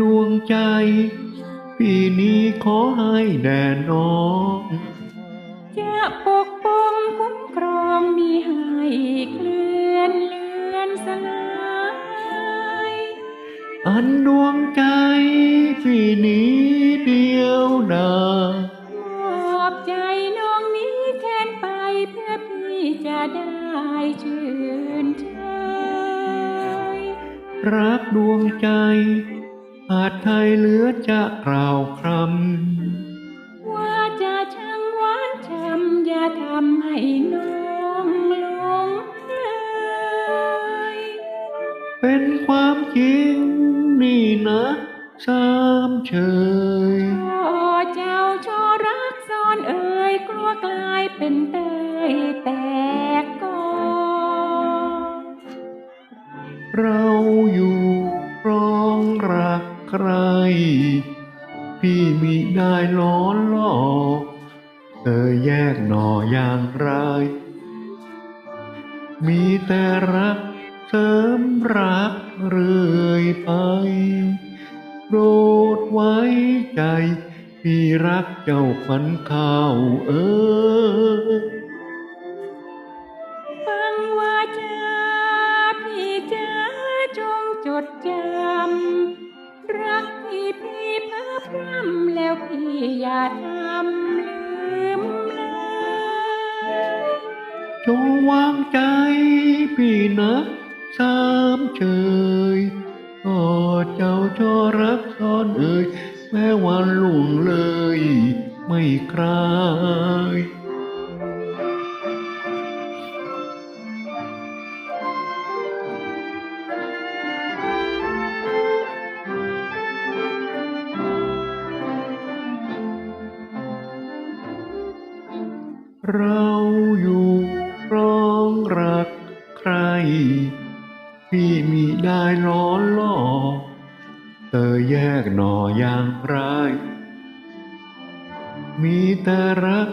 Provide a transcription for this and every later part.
ดวงใจ ปีนี้ขอให้แด่น้อง จะปกป้องคุ้มครองมีให้เคลื่อนเลือนสลายอันดวงใจปีนี้เดียวดายมอบใจน้องนี้แทนไปเพื่อพี่จะได้ชื่นใจรักดวงใจ อาจไทยเหลือจะกล่าวคว่าจะช่างหวานช้ำอย่าทำให้น้องหลงเลยำเป็นความจริงนี่นะสามเชยพ่อเจ้าชอรักซ่อนเอ่ยกลัวกลายเป็นเตยแตกกอเราอยู่รองรัก ใคร พี่มิได้ล้อนหลอกเธอแยกหน่ออย่างไร มีแต่รักเสริมรักเรื่อยไปโปรดไว้ใจพี่รักเจ้าขวัญข้าวเออฟังว่าจะพี่จะจงจดจำ จำลืมเลยจงวางใจพี่นะสามเฉยก็เจ้าจอรักซ่อนเอ่ยแม้วันลุ่งเลย ไม่คลาย เราอยู่ร้องรักใคร พี่มิได้ล้อนหลอกเธอแยกหน่ออย่างไร มีแต่รัก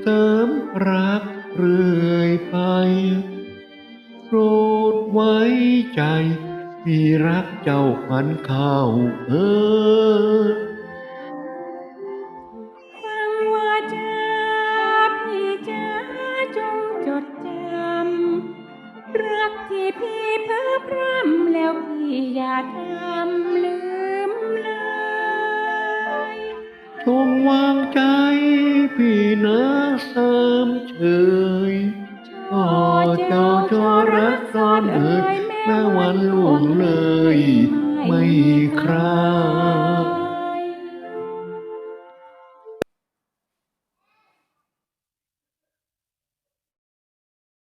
เสริมรักเรื่อยไปโปรดไว้ใจ พี่รักเจ้าขวัญข้าวเออ พี่อย่าทำลืมเลยจงวางใจพี่นะสามเฉยก็เจ้าจอรักซ่อนเอ่ยแม้วันล่วงเลย ไม่คราว